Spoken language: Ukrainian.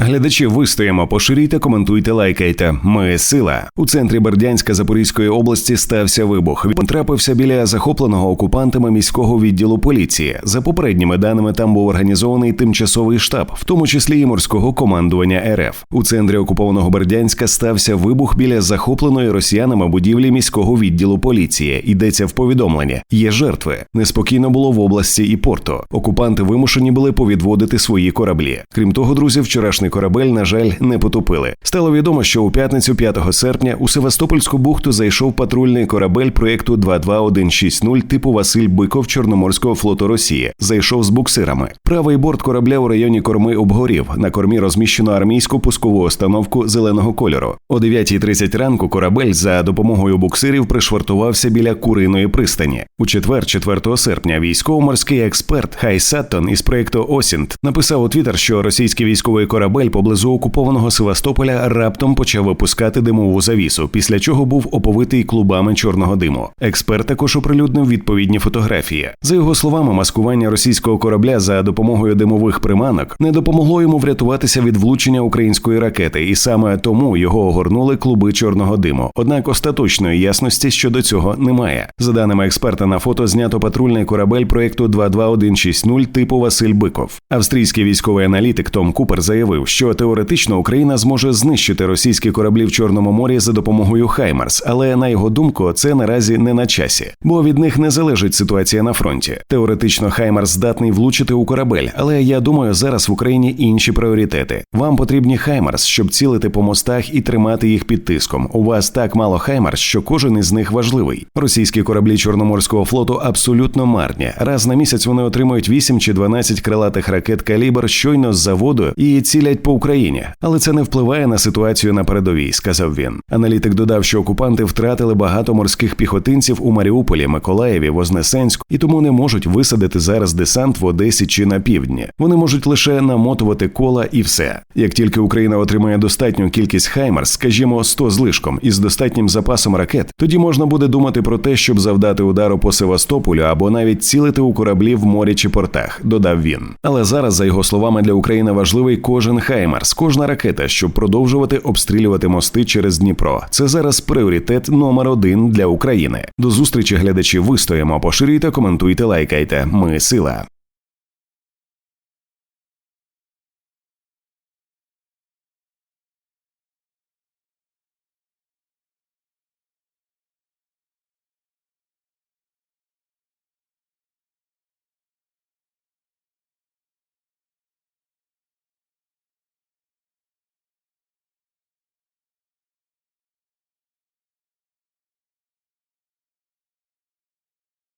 Глядачі вистоїмо, поширюйте, коментуйте, лайкайте. Ми сила. У центрі Бердянська Запорізької області стався вибух. Він трапився біля захопленого окупантами міського відділу поліції. За попередніми даними, там був організований тимчасовий штаб, в тому числі і морського командування РФ. У центрі окупованого Бердянська стався вибух біля захопленої росіянами будівлі міського відділу поліції. Йдеться в повідомленні. Є жертви. Неспокійно було в області і порту. Окупанти вимушені були повідводити свої кораблі. Крім того, друзі, вчорашній корабель, на жаль, не потопили. Стало відомо, що у п'ятницю 5 серпня у Севастопольську бухту зайшов патрульний корабель проєкту 22160 типу Василь Биков Чорноморського флоту Росії. Зайшов з буксирами. Правий борт корабля у районі корми обгорів. На кормі розміщено армійську пускову установку зеленого кольору. О 9.30 ранку корабель за допомогою буксирів пришвартувався біля куриної пристані. У четвер, 4 серпня, військово-морський експерт Хай Саттон із проєкту Осінт написав у Твіттер, що російський військовий корабель поблизу окупованого Севастополя раптом почав випускати димову завісу, після чого був оповитий клубами чорного диму. Експерт також оприлюднив відповідні фотографії. За його словами, маскування російського корабля за допомогою димових приманок не допомогло йому врятуватися від влучення української ракети, і саме тому його огорнули клуби чорного диму. Однак остаточної ясності щодо цього немає. За даними експерта, на фото знято патрульний корабель проєкту 22160 типу Василь Биков. Австрійський військовий аналітик Том Купер заявив, що теоретично Україна зможе знищити російські кораблі в Чорному морі за допомогою Хаймарс, але на його думку, це наразі не на часі, бо від них не залежить ситуація на фронті. Теоретично Хаймарс здатний влучити у корабель, але я думаю, зараз в Україні інші пріоритети. Вам потрібні Хаймарс, щоб цілити по мостах і тримати їх під тиском. У вас так мало Хаймарс, що кожен із них важливий. Російські кораблі Чорноморського флоту абсолютно марні. Раз на місяць вони отримують 8 чи 12 крилатих ракет калібр щойно з заводу і цілять по Україні, але це не впливає на ситуацію на передовій, сказав він. Аналітик додав, що окупанти втратили багато морських піхотинців у Маріуполі, Миколаєві, Вознесенську і тому не можуть висадити зараз десант в Одесі чи на півдні. Вони можуть лише намотувати кола і все. Як тільки Україна отримає достатню кількість Хаймарс, скажімо, 100 злишком із достатнім запасом ракет, тоді можна буде думати про те, щоб завдати удару по Севастополю або навіть цілити у кораблі в морі чи портах, додав він. Але зараз, за його словами, для України важливий кожен Хаймарс, кожна ракета, щоб продовжувати обстрілювати мости через Дніпро. Це зараз пріоритет номер один для України. До зустрічі глядачі вистоїмо. Поширюйте, коментуйте, лайкайте. Ми сила.